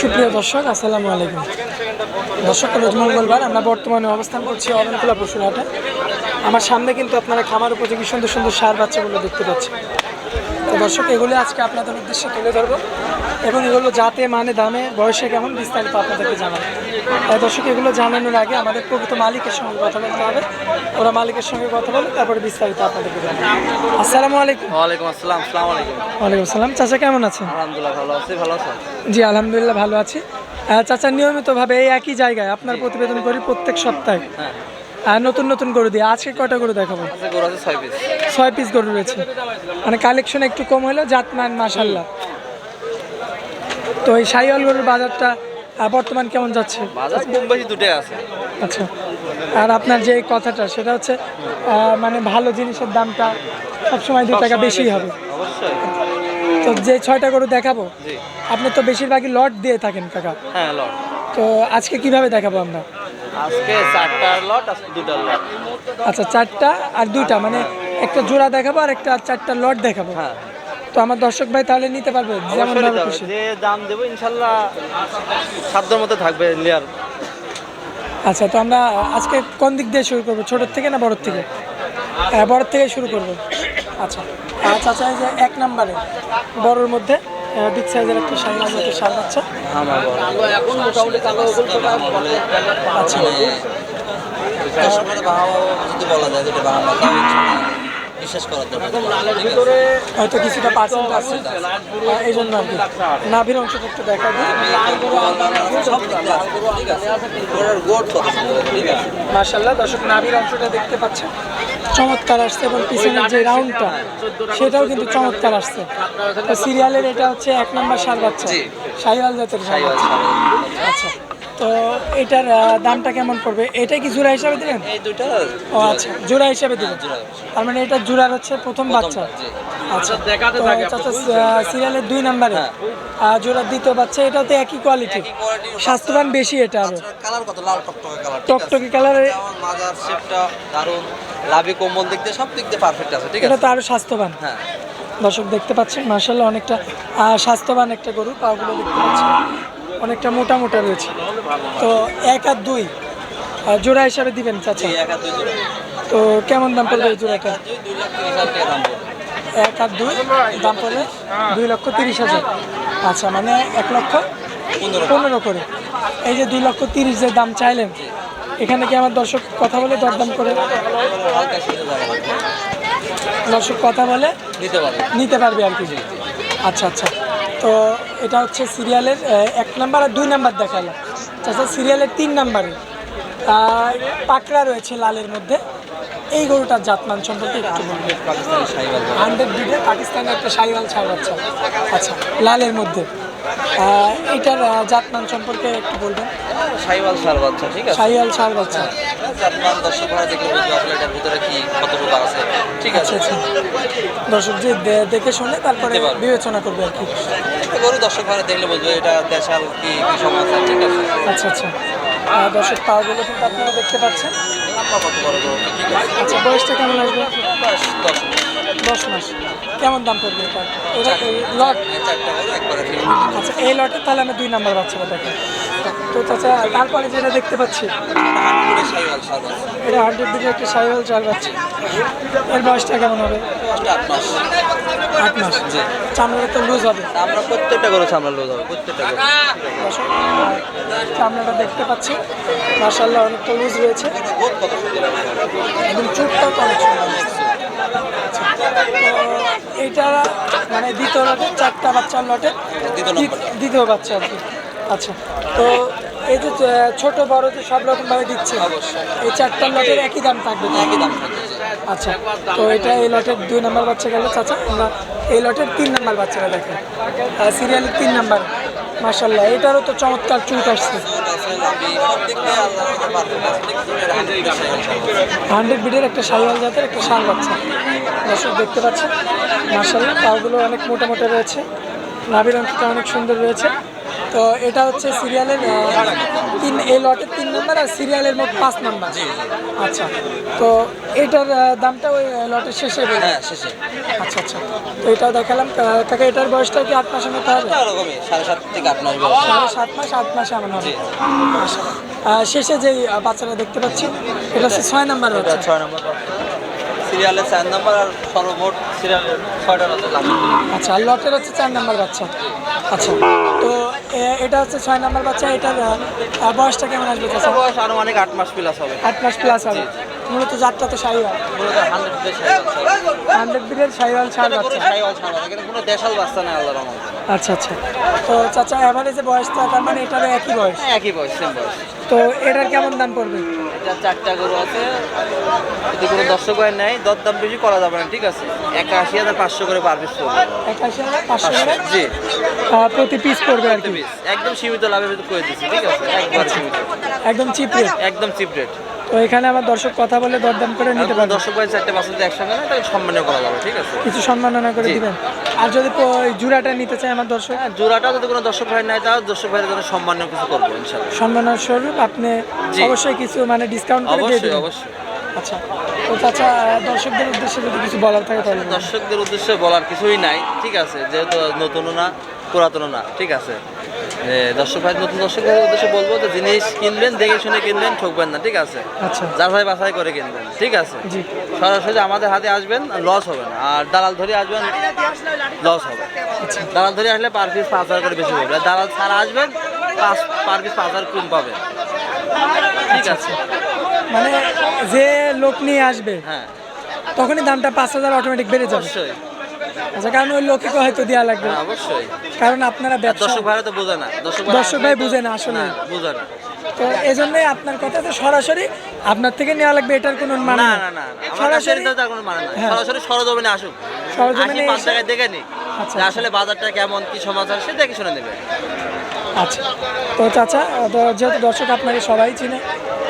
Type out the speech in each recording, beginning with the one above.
সুপ্রিয় দর্শক, আসসালামু আলাইকুম। দর্শক রোজ মঙ্গলবার আমরা বর্তমানে অবস্থান করছি অরণকুলা পশুরহাটে আমার সামনে কিন্তু আপনারা খামার উপযোগী সুন্দর সুন্দর সার বাচ্চাগুলো দেখতে পাচ্ছেন। দর্শক এগুলো আজকে আপনাদের উদ্দেশ্যে তুলে ধরবো। এবং এগুলো যাতে মানে দামে বয়সে কেমন বিস্তারিত আপনাদেরকে জানাব। তাই দর্শক এগুলো জানানোর আগে আমাদের প্রকৃত মালিকের সঙ্গে কথা বলতে হবে। ওরা মালিকের সঙ্গে কথা বলে তারপরে বিস্তারিত আপনাদেরকে জানাব। আসসালামু আলাইকুম। ওয়ালাইকুম আসসালাম আসসালামু আলাইকুম। ওয়ালাইকুম আসসালাম। চাচা কেমন আছেন আলহামদুলিল্লাহ ভালো আছি ভালো আছো? জি আলহামদুলিল্লাহ ভালো আছি। চাচা নিয়মিতভাবে এই একই জায়গায় আপনার প্রতিবেদন করি প্রত্যেক সপ্তাহে। হ্যাঁ। নতুন নতুন গরু দিয়ে। আজকে কটা গরু দেখাবো? ছয় পিস ছয় পিস গরু রয়েছে। মানে কালেকশন একটু কম হলো জাতমান মাসাল্লাহ তো এই সাইওয়াল গরুর বাজারটা বর্তমান কেমন যাচ্ছে? বাজার কম বেশি দুটোই আছে। আচ্ছা। আর আপনার যে কথাটা সেটা হচ্ছে মানে ভালো জিনিসের দামটা সবসময় দু টাকা বেশি। হবে। তো যে ছয়টা গরু দেখাবো আপনি তো বেশিরভাগই লট দিয়ে থাকেন কাকা। হ্যাঁ লট। তো আজকে কীভাবে দেখাবো আমরা? আজকে চারটার লট আজকে দুটার লট আচ্ছা চারটা আর দুইটা মানে একটা জোড়া দেখাবো আর একটা চারটা লট দেখাবো। হ্যাঁ। তো আমার দর্শক ভাই তাহলে নিতে পারবে যেমন ভাবে খুশি। যে দাম দেবো ইনশাল্লাহ সাধ্যর মধ্যে থাকবে লিয়ার আচ্ছা তো আমরা আজকে কোন দিক দিয়ে শুরু করব ছোটোর থেকে না বড়োর থেকে? হ্যাঁ বড়োর থেকে শুরু করব। আচ্ছা আচ্ছা আচ্ছা এক নম্বরে বড়োর মধ্যে বিগ সাইজের একটা সাইজ আছে সার বাচ্চা আচ্ছা। হয়তো কিছুটা পার্সেন্ট আছে। এই জন্য আর কি। নাভির অংশটা একটু দেখা দিই। মার্শাল্লাহ দর্শক, নাভির অংশটা দেখতে পাচ্ছেন। চমৎকার আসছে এবং পিছনের যে রাউন্ডটা সেটাও কিন্তু চমৎকার আসছে। তো সিরিয়ালের এটা হচ্ছে এক নম্বর সার বাচ্চা। সাইওয়াল জাতের সার সাইওয়াল বাচ্চা আচ্ছা। তো এটার দামটা কেমন পড়বে? এটা কি জোড়া হিসাবে দিবেন? এই দুইটা ও আচ্ছা জোড়া হিসাবে দিবেন? জোড়া। তার মানে এটা জোড়ার হচ্ছে প্রথম বাচ্চা। আচ্ছা তো চাচা সিরিয়ালের দুই নম্বরে হ্যাঁ। জোড়ার দ্বিতীয় বাচ্চা এটা তো একই কোয়ালিটি স্বাস্থ্যবান বেশি এটা আরও। কালার কত? লাল টকটকে কালার টকটকে যেমন মাজার শেপটা দারুণ। লাভি কম্বল দিক দিয়ে সব দিক দিয়ে পারফেক্ট আছে ঠিক এটা আছে? তো আরও স্বাস্থ্যবান। হ্যাঁ। দর্শক দেখতে পাচ্ছেন মার্শাল্লাহ অনেকটা স্বাস্থ্যবান একটা গরু পাগুলো দেখতে পাচ্ছেন। অনেকটা মোটা মোটা রয়েছে। তো এক আর দুই জোড়া হিসাবে দিবেন চাচা? তো কেমন দাম পড়বে এই জোড়াটা? এক আর দুই দাম পড়বে। দুই লক্ষ তিরিশ হাজার। আচ্ছা মানে এক লক্ষ পনেরো করে। এই যে দুই লক্ষ তিরিশ যে দাম চাইলেন এখানে কি আমার দর্শক কথা বলে দরদাম করে? দর্শক কথা বলে নিতে পারবে। নিতে পারবে আর কি। আচ্ছা আচ্ছা। তো এটা হচ্ছে সিরিয়ালের এক নাম্বার আর দুই নাম্বার দেখালাম আচ্ছা সিরিয়ালের তিন নাম্বারে। পাকড়া রয়েছে লালের মধ্যে। এই গরুটার জাতমান সম্পর্কে একটু হান্ড্রেড ব্রিডের পাকিস্তানের একটা সাইওয়াল ছাড় বাচ্চা আচ্ছা লালের মধ্যে। এটার জাতমান সম্পর্কে একটু বলবেন। সাইবাল সার বাচ্চা ঠিক আছে? সাইওয়াল ছাড় বাচ্চা। জাতমান দর্শক ভাড়া দেখলে বুঝবে আসলে এটার ভিতরে কি কতটুকু আছে ঠিক আছে দর্শক যে দেখে শুনে তারপরে বিবেচনা করবে আর কি। গরু দর্শক ভাড়া দেখলে বুঝবে এটা দেশাল কি কি সমস্যা? ঠিক আছে। আচ্ছা আচ্ছা। দর্শক পাওয়াগুলো কিন্তু আপনারা দেখতে পাচ্ছেন। আচ্ছা বয়সটা কেমন আসবে? দশ মাস। কেমন দাম পড়বে এটা? লট আচ্ছা এই লটে তাহলে আমি দুই নাম্বার বাচ্চাটা দেখি তো চাচা, তারপরে যেটা দেখতে পাচ্ছি, এটা হান্ড্রেড দিকে একটা সাইকেল চাল পাচ্ছি এর বয়সটা কেমন হবে? তো লুজ হবে আমরা প্রত্যেকটা লোক হবে। প্রত্যেকটা চামড়াটা দেখতে পাচ্ছি। মার্শাল্লাহ অনেকটা লুজ রয়েছে। চুপটাও এইটা মানে দ্বিতীয় লটে, চারটা বাচ্চার লটে। দ্বিতীয় বাচ্চা আর কি। আচ্ছা তো এই যে ছোট বড় যে সব রকম ভাবে দিচ্ছে এই চারটা লটের একই দাম থাকবে একই দাম আচ্ছা তো এটা এই লটের দুই নাম্বার বাচ্চা গেল চাচা আমরা এই লটের তিন নাম্বার বাচ্চারা দেখে। সিরিয়ালের তিন নাম্বার মার্শাল্লাহ এটারও তো চমৎকার চুট আসছে। হান্ড্রেড বিডের একটা শাহিওয়াল জাতের একটা শাল বাচ্চা। দর্শক দেখতে পাচ্ছেন মার্শাল্লাহ পাগুলো অনেক মোটা মোটা রয়েছে নাভির অংশটা অনেক সুন্দর রয়েছে। তো এটা হচ্ছে সিরিয়ালের তিন এই লটের তিন নম্বর আর সিরিয়ালের মোট পাঁচ নম্বর আচ্ছা তো এটার দামটা ওই লটের শেষে হ্যাঁ শেষে। আচ্ছা আচ্ছা তো এটাও দেখালাম। কাকা এটার বয়সটা কি আট মাসের মতো হবে? সাড়ে সাত থেকে আট মাস সাড়ে সাত মাস আট মাসে এমন হবে। আচ্ছা। শেষে যে বাচ্চাটা দেখতে পাচ্ছি এটা হচ্ছে ছয় নম্বর ছয় নম্বর সিরিয়ালের চার নম্বর আর সর্বমোট সিরিয়ালের ছয়টা লাস্ট। আচ্ছা আর লটের হচ্ছে চার নাম্বার বাচ্চা। আচ্ছা তো এ- এটা হচ্ছে ছয় নাম্বার বাচ্চা এটার বয়সটা কেমন আসবে বয়স আরও অনেক আট মাস প্লাস হবে। আট মাস প্লাস হবে। মূলত যাত্রা তো সাইওয়াল মূলত হান্ড্রেড বিডের সাইওয়াল ছাড় বাচ্চা। সাইওয়াল ছাড়া কোনো দেশাল বাচ্চা নেই আল্লাহর আচ্ছা আচ্ছা। তো চাচা অ্যাভারেজে বয়সটা তার মানে এটারও একই বয়স? হ্যাঁ, একই বয়স সেম বয়স। তো এটার কেমন দাম পড়বে? এটা চারটা গরু আছে। যদি কোনো দর্শক ভাই নেয় দর দাম বেশি করা যাবে না ঠিক আছে? একাশি হাজার পাঁচশো করে পার পিস একাশি হাজার পাঁচশো জি। প্রতি পিস পড়বে আর কি? একদম সীমিত ভিতরে করে দিচ্ছি ঠিক আছে? একবার সীমিত। একদম চিপ রেট একদম চিপ রেট তো এখানে আমার দর্শক কথা বলে দরদাম করে নিতে পারবে। দর্শক ভাই চারটে পাঁচ হাজার একসঙ্গে নেয় তাহলে সম্মানীয় করা যাবে ঠিক আছে? কিছু সম্মাননা করে। দিবেন। আর যদি জুড়াটা নিতে চায় আমার দর্শক? হ্যাঁ জোড়াটাও যদি কোনো দর্শক ভাই নেয় তাহলে দর্শক ভাইয়ের জন্য সম্মানীয় কিছু করব সম্মানের স্বরূপ আপনি অবশ্যই কিছু মানে ডিসকাউন্ট করে দিয়ে অবশ্যই দিবেন। অবশ্যই। আচ্ছা তো চাচা দর্শকদের উদ্দেশ্যে যদি কিছু বলার থাকে তাহলে দর্শকদের উদ্দেশ্যে বলার কিছুই নাই ঠিক আছে? যেহেতু নতুনও না পুরাতনও না ঠিক আছে? দর্শক ভাই নতুন দর্শকদের উদ্দেশ্যে বলব যে জিনিস কিনবেন দেখে শুনে কিনবেন ঠকবেন না ঠিক আছে? আচ্ছা। যাচাই বাছাই করে কিনবেন ঠিক আছে? সরাসরি আমাদের হাতে আসবেন লস হবে না। আর দালাল ধরে আসবেন লস হবে। আচ্ছা। দালাল ধরে আসলে পার পিস পাঁচ হাজার করে বেশি হবে। আর দালাল ছাড়া আসবেন পাঁচ পার পিস পাঁচ হাজার কম পাবেন। ঠিক আছে? মানে যে লোক নিয়ে আসবে হ্যাঁ। তখনই দামটা পাঁচ হাজার অটোমেটিক বেড়ে যাবে। আচ্ছা কারণ ওই লোককে হয়তো দেওয়া লাগবে। হ্যাঁ অবশ্যই। কারণ আপনারা দর্শক ভাইরা তো বোঝে না। দর্শক ভাই বুঝে না আসলে। বুঝে না। তো এই জন্যই আপনার কথা তো সরাসরি আপনার থেকে নেওয়া লাগবে এটার কোনো মানে না না না সরাসরি এটা তার কোনো মানে না হ্যাঁ। সরাসরি সরজমিনে আসুক। সরজমিনে পাঁচ টাকায় দেখে নি আচ্ছা, আসলে বাজারটা কেমন কি সমাচার সে দেখে শুনে নেবে। আচ্ছা। তো চাচা যেহেতু দর্শক আপনাকে সবাই চিনে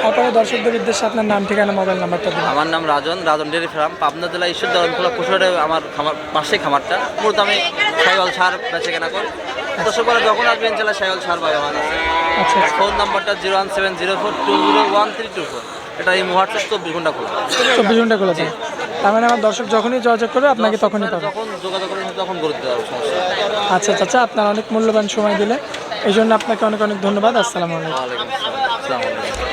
তারপরে দর্শকদের উদ্দেশ্যে আপনার নাম ঠিকানা মোবাইল নাম্বারটা দিন। আমার নাম রাজন রাজন ডেরি ফার্ম পাবনা জেলা ঈশ্বর দরণখোলা পশুহাটে আমার খামার পাশে খামারটা। মূলত আমি সাইওয়াল সার বেচে কেনা করি। দর্শক বলে যখন আসবেন জেলা সাইওয়াল সার পাই আমার কাছে। আচ্ছা আচ্ছা। ফোন নাম্বারটা zero one seven zero four two zero one three two four. এটা এই হোয়াটসঅ্যাপ চব্বিশ ঘণ্টা খোলা। চব্বিশ ঘণ্টা খোলা যায় তার মানে আমার দর্শক যখনই যোগাযোগ করবে আপনাকে তখনই পাবে। যখন যোগাযোগ করেন তখন গুরুত্ব দেওয়া নেই। আচ্ছা চাচা আপনার অনেক মূল্যবান সময় দিলে এই জন্য আপনাকে অনেক অনেক ধন্যবাদ। আসসালামু আলাইকুম। আসসালামু আলাইকুম।